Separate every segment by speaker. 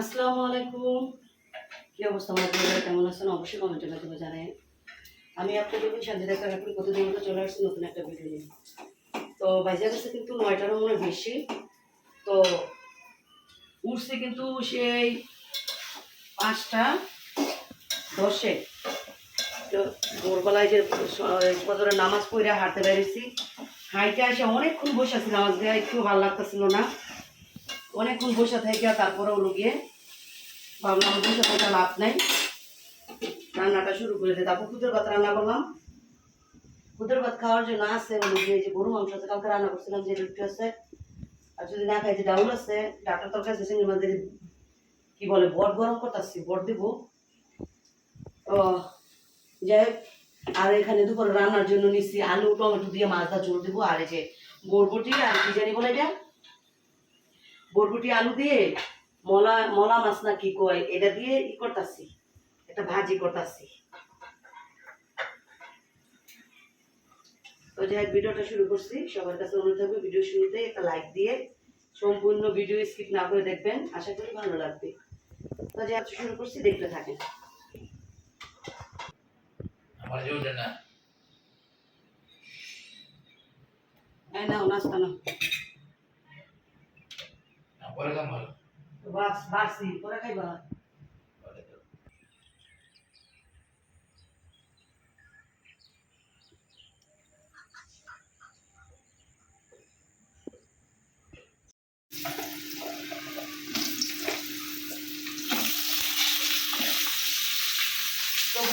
Speaker 1: আসসালামু আলাইকুম। কি অবস্থা, আমার কেমন আছেন? অবশ্যই কমেন্টের মাধ্যমে জানাই আমি আপনাদের শান্তি দেখা রাখুন প্রতিদিন মতো চলে আসছি নতুন একটা ভিডিও নিয়ে। তো বাইজা কাছে কিন্তু নয়টারও মনে বেশি। তো উঠছে কিন্তু সেই পাঁচটা দশে। তো ভোরবেলায় যে বদরের নামাজ পড়ে হাঁটতে বেরিয়েছি। হাইটে আসে অনেকক্ষণ বসে আছি, নামাজ দেওয়া একটু ভালো লাগতেছিল না। অনেকক্ষণ বসে থেকে তারপরে হলো গিয়ে ভাবলাম বসে থাকা লাভ নেই। রান্নাটা শুরু করে দিই। তারপর খুদের ভাত রান্না করলাম। খুদের ভাত খাওয়ার জন্য আছে হলো গিয়ে যে গরু মাংস আছে কালকে রান্না করছিলাম যে রুটি আছে। আর যদি না খাই যে ডাউল আছে ডাটার তরকারি আছে মাছ কি বলে বট গরম করতেছি বট দিব। ও যাই হোক, আর এখানে দুপুরে রান্নার জন্য নিচ্ছি আলু টমেটো দিয়ে মাছটা ঝোল দিব আর এই যে বরবটি আর কি জানি বলে এটা? বরবটি আলু দিয়ে মলা মলা মাছ না কি কয় এটা দিয়ে ই করতাছি। এটা ভাজি করতাছি। তো যাই হোক, ভিডিওটা শুরু করছি। সবার কাছে অনুরোধ থাকবে ভিডিও শুরুতে একটা লাইক দিয়ে সম্পূর্ণ ভিডিও স্কিপ না করে দেখবেন। আশা করি ভালো লাগবে। তো যাই হোক, শুরু করছি দেখতে থাকেন।
Speaker 2: না।
Speaker 1: নাস্তা
Speaker 2: না পরে কাম ভালো
Speaker 1: বাস বাসি পরে খাইবা?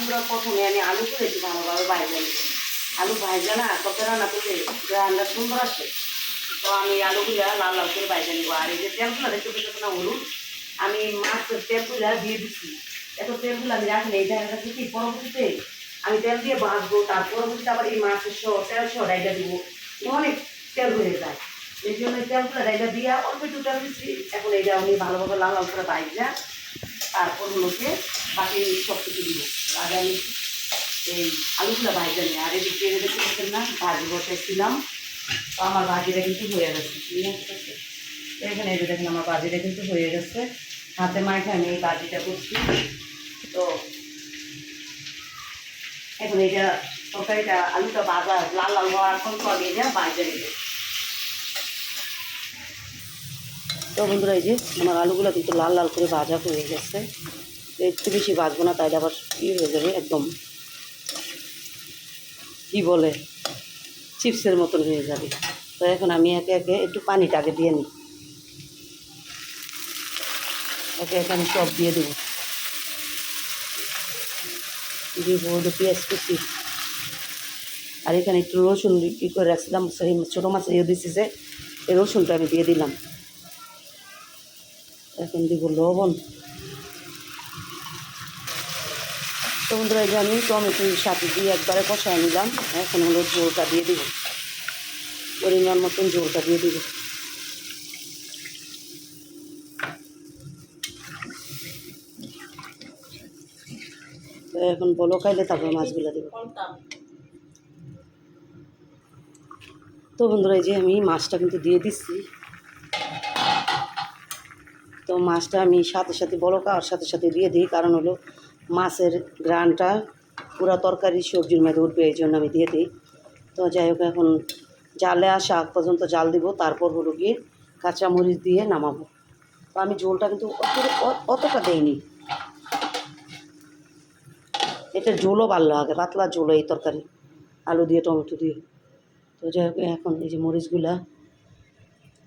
Speaker 1: আমরা প্রথমে আমি আলু করেছি ভালোভাবে ভাইজা নিব আলু ভাইজা না কত রান্না করলে রান্না সুন্দর আসে তো আমি আলুগুলা লাল লাল করে ভাইজা নিব। আর এই যে তেলগুলা, দেখতে পেতে না হলুদ? আমি মাছের তেলগুলা দিয়ে দিচ্ছি এত তেলগুলো আমি রাখি এই দেখা যাচ্ছে পরবর্তীতে? আমি তেল দিয়ে ভাজবো, তার পরবর্তীতে আবার এই মাছের সহ, তেল সহ ডাইটা দিব। অনেক তেল হয়ে যায়। এই জন্য তেলগুলো ডাইটা দিয়ে অল্প একটু তেল দিচ্ছি এখন এইটা আমি ভালোভাবে লাল লাল করে ভাইজা তারপর হলোকে বাকি সব কিছু দিব। আগে আমি এই আলুগুলো ভাজা নিই। আর এদিকে না ভাজি বসাইছিলাম তো আমার বাজিটা কিন্তু হয়ে গেছে এখানে এই যে দেখেন, আমার বাজিটা কিন্তু হয়ে গেছে। হাতে মাইখে আমি এই বাজিটা করছি। তো এখন এইটা তরকারিটা, আলুটা ভাজা, লাল লাল হওয়ার পর তো আগে এটা তো বন্ধুরা, এই যে আমার আলুগুলো কিন্তু লাল লাল করে ভাজা হয়ে গেছে। একটু বেশি ভাজবো না, তাইলে আবার ই হয়ে যাবে একদম। কি বলে? চিপসের মতন হয়ে যাবে। তো এখন আমি একে একে একটু পানিটা আগে দিয়ে নিই। একে একে আমি সব দিয়ে দেবো। দিব পেঁয়াজ কুচি। আর এখানে একটু রসুন ই করে রাখছিলাম, সেই ছোটো মাছ ইয়ে দিচ্ছি যে, এই রসুনটা আমি দিয়ে দিলাম। এখন দিব লবণ। বন্ধুরা এই যে আমি টমেটোর সাথে দিয়ে একবারে কষায় নিলাম, এখন হলো ঝোলটা দিয়ে দিব। পরিমাণ মতন ঝোলটা দিয়ে দিব। এখন বলো খাইলে তারপর মাছগুলো দেবো। তো বন্ধুরা, এই যে আমি মাছটা কিন্তু দিয়ে দিচ্ছি। তো মাছটা আমি সাথে সাথে বলো খাওয়ার সাথে সাথে দিয়ে দিই, কারণ হলো মাছের গ্রানটা পুরো তরকারি, সবজির মধ্যে উঠবে, এই জন্য আমি দিয়ে দিই। তো যাই হোক, এখন জালে আসা আগ পর্যন্ত জাল দিব, তারপর হলো গিয়ে কাঁচামরিচ দিয়ে নামাবো। তো আমি ঝোলটা কিন্তু অতটা দেইনি। এটা ঝোলও ভালো আগে পাতলা ঝোল এই তরকারি, আলু দিয়ে, টমেটো দিয়ে। তো যাই হোক, এখন এই যে মরিচগুলা,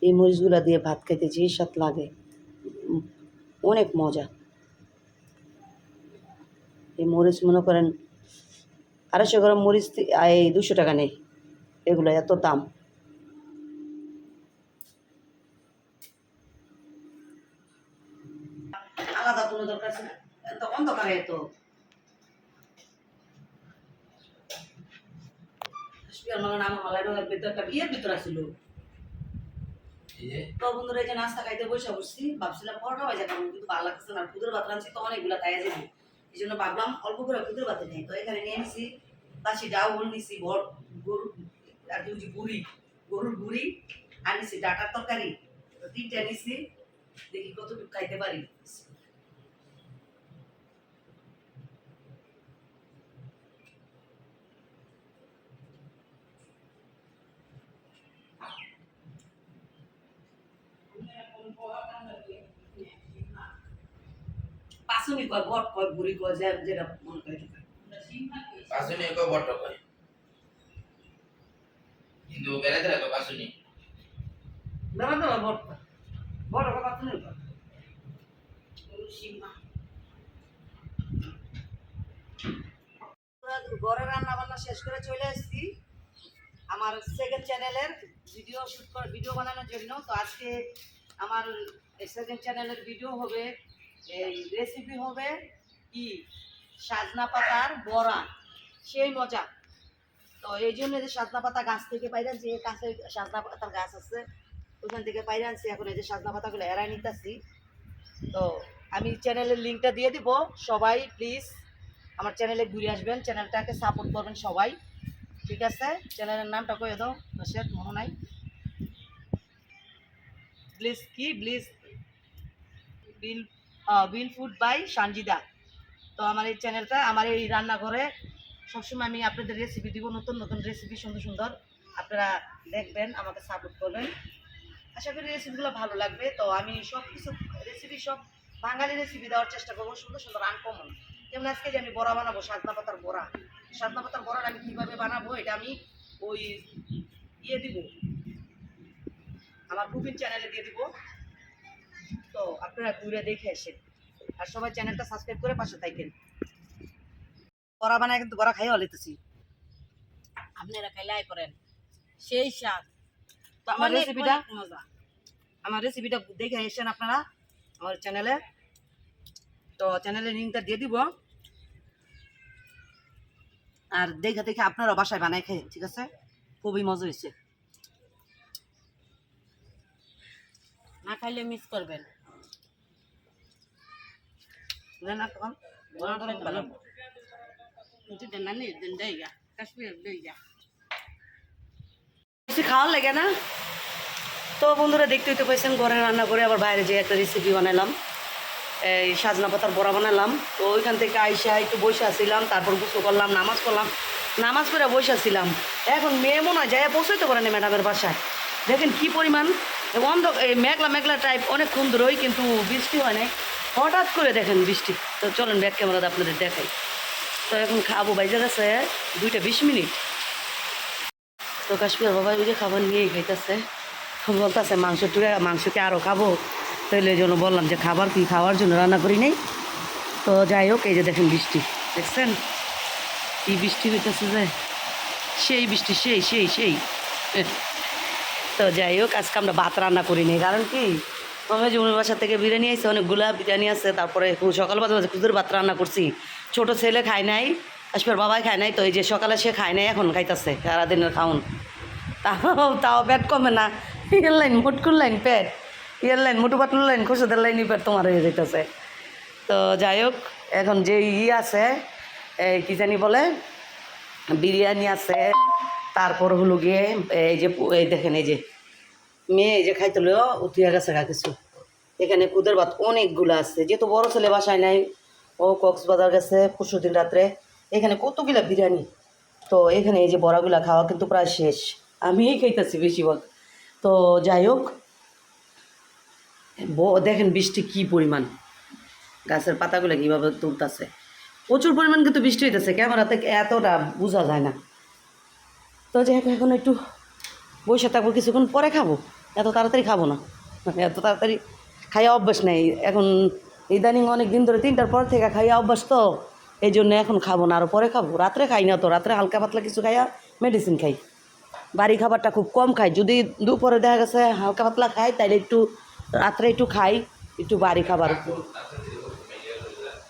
Speaker 1: এই মরিচগুলা দিয়ে ভাত খাইতে যে স্বাদ লাগে। অনেক মজা। এই মরিচ মনে করেন আড়াইশো গ্রাম মরিচ এই দুশো টাকা নেই। এগুলো এত দাম। আলাদা কোনো দরকার ছিল? এত অন্ধকারে তো বন্ধুরা এই যে নাস্তা খাইতে বসে বসছি ভাবছিলাম পরোটা বাজা খাব কিন্তু ভালো লাগছে না খুদের ভাত রাঁধছি তো অনেকগুলো তাই যাবে এই জন্য ভাবলাম অল্প করে খুদের বাদে নেই। তো এখানে নিয়ে নিছি পাশে ডাউল, নিছি বড় গরু আর কি হচ্ছে বুড়ি, গরুর বুড়ি, আর নিছি ডাটার তরকারি। তো তিনটা নিছি, দেখি কতটুকু খাইতে পারি। পাঁচুনি কয় বট কয় বুড়ি কয় যে যেটা মনে কয়।
Speaker 2: পাশুনি কয় বট কয়। কিন্তু পাশুনি
Speaker 1: বট কয়। বট কয় কয়। ঘরে রান্না বান্না শেষ করে চলে আসছি আমার সেকেন্ড চ্যানেলের ভিডিও শুট করে ভিডিও বানানোর জন্য। তো আজকে আমার সেকেন্ড চ্যানেলের ভিডিও হবে এই রেসিপি হবে কি? সাজনা পাতার বড়া। সেই মজা। তো এই জন্য যে সাজনা পাতা গাছ থেকে পাইরা যে গাছে সাজনা পাতার গাছ আছে, ওখান থেকে পাইরা আনছি। এখন এই যে সাজনা পাতাগুলো এড়াই নিতেছি। তো আমি চ্যানেলের লিঙ্কটা দিয়ে দিব। সবাই প্লিজ আমার চ্যানেলে ঘুরে আসবেন। চ্যানেলটাকে সাপোর্ট করবেন সবাই। ঠিক আছে? চ্যানেলের নামটা কয়ে দাও। দশের মনে নাই। ব্লিজ কি? Please bill bill food by Sanjida. তো আমার এই চ্যানেলটা, আমার এই রান্নাঘরে সবসময় আমি আপনাদের রেসিপি দিব, নতুন নতুন রেসিপি সুন্দর সুন্দর। আপনারা দেখবেন, আমাকে সাপোর্ট করবেন। আশা করি রেসিপিগুলো ভালো লাগবে। তো আমি সব কিছু রেসিপি সব, বাঙালি রেসিপি দেওয়ার চেষ্টা করব, সুন্দর সুন্দর আনকমন যেমন আজকে যে আমি বড়া বানাবো সাজনা পাতার বড়া। সাজনা পাতার বড়াটা আমি কীভাবে বানাবো, এটা আমি ওই ইয়ে দিব। আমার কুকিং চ্যানেলে দিয়ে দিব। তো আপনারা ঘুরে দেখে আসেন। আর সবাই চ্যানেলটা সাবস্ক্রাইব করে পাশে থাকেন। বড়া বানায় কিন্তু বড়া খাইও লিতেছি।
Speaker 3: আপনারা খাইলে আয় করেন। সেই স্বাদ।
Speaker 1: তো আমার রেসিপিটা
Speaker 3: অনেক মজা।
Speaker 1: আমার রেসিপিটা দেখে এসেন আপনারা আমার চ্যানেলে তো চ্যানেলের লিঙ্কটা দিয়ে দিব। আর দেখে দেখে আপনারা বাসায় বানাই খেয়ে ঠিক আছে? খুবই মজা হয়েছে।
Speaker 3: না খাইলে মিস করবেন। কাশ্মীর
Speaker 1: খাওয়ার লাগে না তো বন্ধুরা দেখতে হইতে পাইছেন ঘরে রান্না করে আবার বাইরে যে একটা রেসিপি বানাইলাম এই সাজনা পাতার বড়া বানালাম তো ওইখান থেকে আইসা একটু বসে আসছিলাম তারপর গুছো করলাম নামাজ করলাম নামাজ করে বসে আসছিলাম এখন মেয়ে মনে হয় যায় পৌঁছাইতে পারেনি ম্যাডামের বাসায় দেখেন কি পরিমাণ অন্ধ এই মেঘলা মেঘলা টাইপ অনেকক্ষণ ধরেই কিন্তু বৃষ্টি হয় নাই হঠাৎ করে দেখেন বৃষ্টি। তো চলেন ব্যাক ক্যামেরাতে আপনাদের দেখাই। তো এখন খাব, বাইজে গেছে দুইটা বিশ মিনিট। তো কাশ্মীর বাবা ওই যে খাবার নিয়েই খাইতেছে। বলতেছে, মাংস টুকে মাংসকে আরও খাব? তাহলে এই জন্য বললাম যে, খাবার কি খাওয়ার জন্য রান্না করি নেই? তো যাই হোক, এই যে দেখেন বৃষ্টি। দেখছেন? কি বৃষ্টি হইতেছে যে? সেই বৃষ্টি, সেই সেই সেই। তো যাই হোক, আজকে আমরা ভাত রান্না করি নি কারণ কি? আমি জমির বাসা থেকে বিরিয়ানি আছে অনেকগুলা বিরিয়ানি আছে, তারপরে সকাল বাজে খুদের ভাত রান্না করছি। ছোট ছেলে খায় নাই কাশ্মীর বাবাই খায় নাই, তো এই যে সকালে সে খায় নাই, এখন খাইতেছে সারাদিনের খাউন তাও তাও পেট কমে না, ইয়ের লাইন, মুটকুর লাইন পেট, ইয়ের লাইন, মুটু পাটুর লাইন খুশিদের লাইন পেট তোমার হয়ে যেতেছে তো যাই হোক, এখন যে ই আছে, এই কি জানি বলে, বিরিয়ানি আছে, তারপর হলো গিয়ে, এই যে এই দেখেন, এই যে মেয়ে এই যে খাইতে লো উঠিয়া গেছে গা কিছু। এখানে কুদের ভাত অনেকগুলো আছে। যেহেতু বড় ছেলে বাসায় নাই, ও কক্সবাজার গেছে পরশু দিন রাত্রে। এখানে কতগুলা বিরিয়ানি? তো এখানে এই যে বড়াগুলা খাওয়া কিন্তু প্রায় শেষ। আমিই খাইতেছি বেশিরভাগ। তো যাই হোক দেখেন বৃষ্টি কি পরিমাণ। গাছের পাতাগুলো কীভাবে তুলতেছে। প্রচুর পরিমাণ কিন্তু বৃষ্টি হইতেছে। ক্যামেরাতে এতটা বোঝা যায় না। তো যাই হোক, এখন একটু বসে থাকব, কিছুক্ষণ পরে খাব। এত তাড়াতাড়ি খাব না। মানে এত তাড়াতাড়ি খাইয়া অভ্যাস নেই। এখন ইদানিং অনেক দিন ধরে তিনটার পর থেকে খাইয়া অভ্যাস তো। এই জন্য এখন খাব না আরও পরে খাব। রাত্রে খাই না তো, রাত্রে হালকা পাতলা কিছু খাইয়া মেডিসিন খাই। বাড়ি খাবারটা খুব কম খাই। যদি দুপুরে দেখা গেছে হালকা পাতলা খাই, তাইলে একটু রাত্রে একটু খাই, একটু বাড়ি খাবার।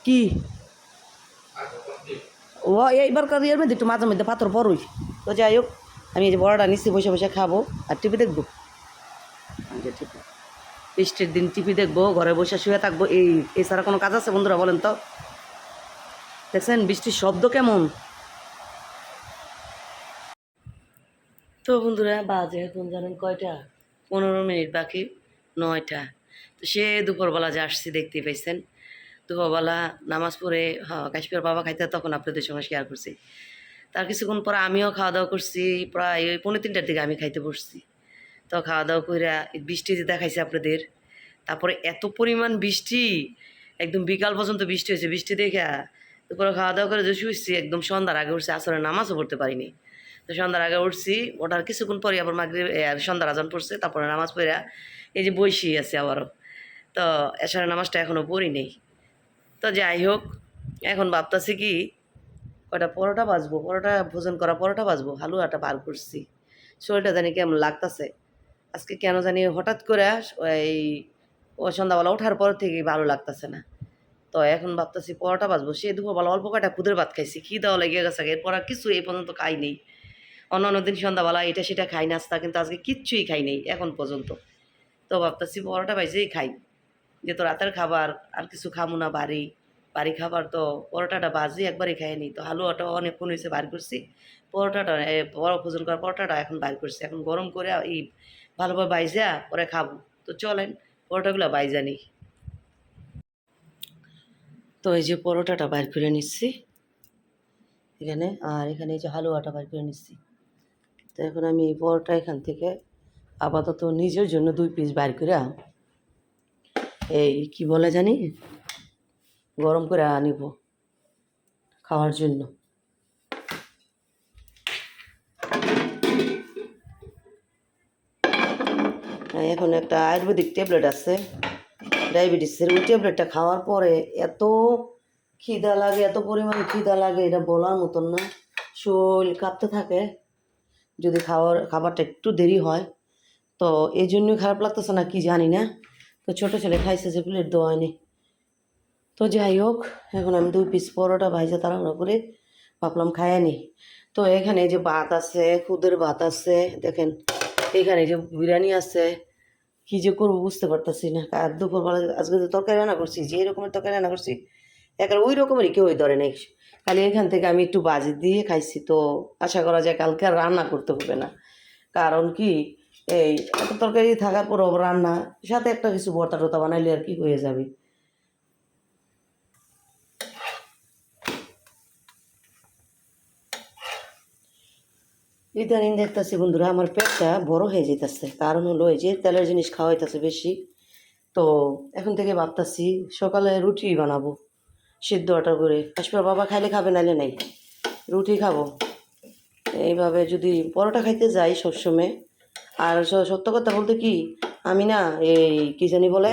Speaker 1: কি? ও এইবার কারিয়ার মধ্যে একটু মাঝে মধ্যে পাথর পড়ই তো যাই হোক, আমি এই যে বড়টা নিচ্ছি, বসে বসে খাব। আর টিভি দেখব? আচ্ছা, ঠিক আছে। বৃষ্টির দিন টিভি দেখব ঘরে বসে শুয়ে থাকব এই এছাড়া কোনো কাজ আছে বন্ধুরা বলেন তো? দেখছেন বৃষ্টির শব্দ কেমন? তো বন্ধুরা বাজে এখন জানেন কয়টা? পনেরো মিনিট বাকি নয়টা। তো সে দুপুরবেলা যে আসছি দেখতে পাইছেন। দুপুরবেলা নামাজ পড়ে হ্যাঁ কাশ্মীর বাবা খাইতে তখন আপনাদের সঙ্গে শেয়ার করছি। তার কিছুক্ষণ পরে আমিও খাওয়া দাওয়া করছি প্রায় ওই পনেরো তিনটার দিকে আমি খাইতে বসছি। তো খাওয়া দাওয়া করে বৃষ্টি যে দেখাইছে আপনাদের, তারপরে এত পরিমাণ বৃষ্টি, একদম বিকাল পর্যন্ত বৃষ্টি হয়েছে, বৃষ্টি দেখে তারপরে খাওয়া দাওয়া করে যে শুয়েছি একদম সন্ধ্যার আগে উঠছি আসলে নামাজও পড়তে পারিনি। তো সন্ধ্যার আগে উঠছি ওটার কিছুক্ষণ পরে আবার মাগরি সন্ধ্যার আজান পড়ছে, তারপরে নামাজ পড়ে এই যে বইসি আছে আবারও। তো এসারে নামাজটা এখনও পড়ি নেই। তো যাই হোক, এখন ভাবতেছি কি, কয়টা পরোটা বাজবো পরোটা ভোজন করা পরোটা বাজবো হালুয়াটা বার করছি। শরীরটা জানি কেমন লাগতাছে। আজকে কেন জানি হঠাৎ করে এই ও সন্ধ্যাবেলা ওঠার পর থেকেই ভালো লাগতেছে না। তো এখন ভাবতেছি পরোটা বাজবো সে দুপুরবেলা অল্প কয়টা খুদের ভাত খাইছি কী দেওয়া লেগে গেছে এরপর আর কিছু এই পর্যন্ত খাই নেই। অন্য অন্য দিন সন্ধ্যাবেলা এটা সেটা খাই, নাস্তা কিন্তু আজকে কিচ্ছুই খাই নেই, এখন পর্যন্ত। তো ভাবতেছি পরোটা বাইজেই খাই। যে তো রাতের খাবার, আর কিছু খামো না বাড়ি। বাড়ি খাবার তো পরোটাটা বাজি একবারই খাই নি। তো হালুয়াটা অনেকক্ষণ হয়েছে বার করছি। পরোটাটা বড় ভোজন করা পরোটাটা এখন বার করছি। এখন গরম করে এই ভালোভাবে বাইজা, পরে খাব। তো চলেন, পরোটাগুলো বাইজা নিই। তো এই যে পরোটাটা বাইর করে নিচ্ছি। এখানে, আর এখানে এই যে হালুয়াটা বাইর করে নিচ্ছি। তো এখন আমি এই পরোটা এখান থেকে আপাতত নিজের জন্য দুই পিস বাইর করে এই কি বলে জানি? গরম করে আনিব খাওয়ার জন্য। এখন একটা আয়ুর্বেদিক ট্যাবলেট আছে, ডায়াবেটিসের, ওই ট্যাবলেটটা খাওয়ার পরে এত খিদা লাগে, এত পরিমাণে খিদা লাগে, এটা বলার মতন না। শরীর কাঁপতে থাকে, যদি খাওয়ার, খাবারটা একটু দেরি হয়, তো এই জন্যই খারাপ লাগতেছে না, কি জানি না। তো ছোটো ছেলে খাইছে যে প্লেট দেওয়া হয়নি। তো যাই হোক, এখন আমি দুই পিস পরোটা ভাইজা তাড়াহুড়ো করে ভাবলাম খাইয়া নি তো এখানে যে ভাত আছে, খুদের ভাত আছে, দেখেন, এখানে যে বিরিয়ানি আছে কী যে করব বুঝতে পারতেছি না। আর দুপুরবেলা আজকে তো তরকারি রান্না করছি, যে রকমের তরকারি রান্না করছি, একবার ওই রকমেরই কেউই ধরে নেই। খালি এখান থেকে আমি একটু বাজি দিয়ে খাইছি তো আশা করা যায় কালকে আর রান্না করতে হবে না। কারণ কি, এই এত তরকারি থাকার পর রান্না, সাথে একটা কিছু ভর্তা টর্তা বানাইলে আর কি হয়ে যাবে। ইদানিং দেখতেছি বন্ধুরা, আমার পেটটা বড় হয়ে যেতেছে কারণ হলো এই যে তেলের জিনিস খাওয়া হইতেছে বেশি। তো এখন থেকে ভাবতাছি সকালে রুটি বানাবো, সিদ্ধ আটা করে। আসবে বাবা খাইলে খাবে, নাইলে নাই। রুটি খাব। এইভাবে যদি পরোটা খাইতে যাই সবসময়। আর সত্য কথা বলতে কি, আমি না এই কী জানি বলে,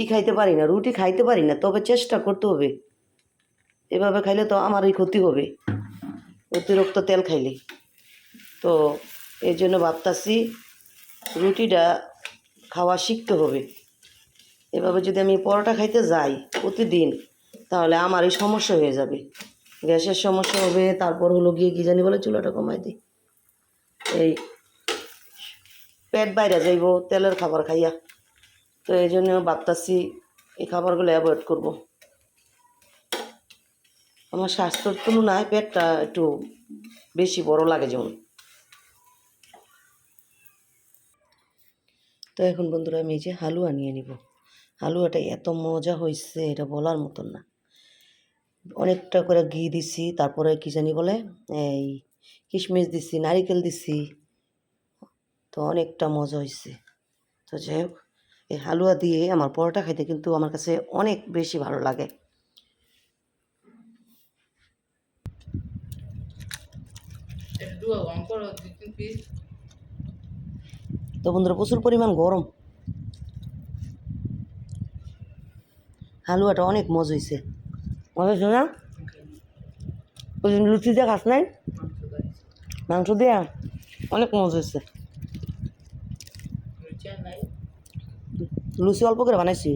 Speaker 1: ই খাইতে পারি না, রুটি খাইতে পারি না, তবে চেষ্টা করতে হবে। এভাবে খাইলে তো আমারই ক্ষতি হবে, অতিরিক্ত তেল খাইলে। তো এই জন্য ভাবতাছি রুটিটা খাওয়া শিখতে হবে। এভাবে যদি আমি পরোটা খাইতে যাই প্রতিদিন, তাহলে আমার এই সমস্যা হয়ে যাবে। গ্যাসের সমস্যা হবে, তারপর হলো গিয়ে কী জানি বলে চুলাটা কমাই দিই। এই পেট বাইরে যাইব, তেলের খাবার খাইয়া। তো এই জন্য ভাবতাছি এই খাবারগুলো অ্যাভয়েড করব। আমার স্বাস্থ্যের তুলনায় পেটটা একটু বেশি বড় লাগে যেমন। তো এখন বন্ধুরা আমি এই যে হালুয়া নিয়ে নিব। হালুয়াটা এত মজা হয়েছে এটা বলার মতন না। অনেকটা করে ঘি দিছি, তারপরে কী জানি বলে, এই কিশমিশ দিছি, নারিকেল দিছি, তো অনেকটা মজা হয়েছে তো যাই হোক, এই হালুয়া দিয়ে আমার পরোটা খাইতে কিন্তু আমার কাছে অনেক বেশি ভালো লাগে।
Speaker 3: দুই তিন পিস।
Speaker 1: তো বন্ধুরা, প্রচুর পরিমাণ গরম। হালুয়াটা অনেক মজ হয়েছে মজা হয়েছে না? ওই লুচি দিয়ে খাস নাই? মাংস দিয়া? অনেক মজা হয়েছে লুচি অল্প করে বানাইছি।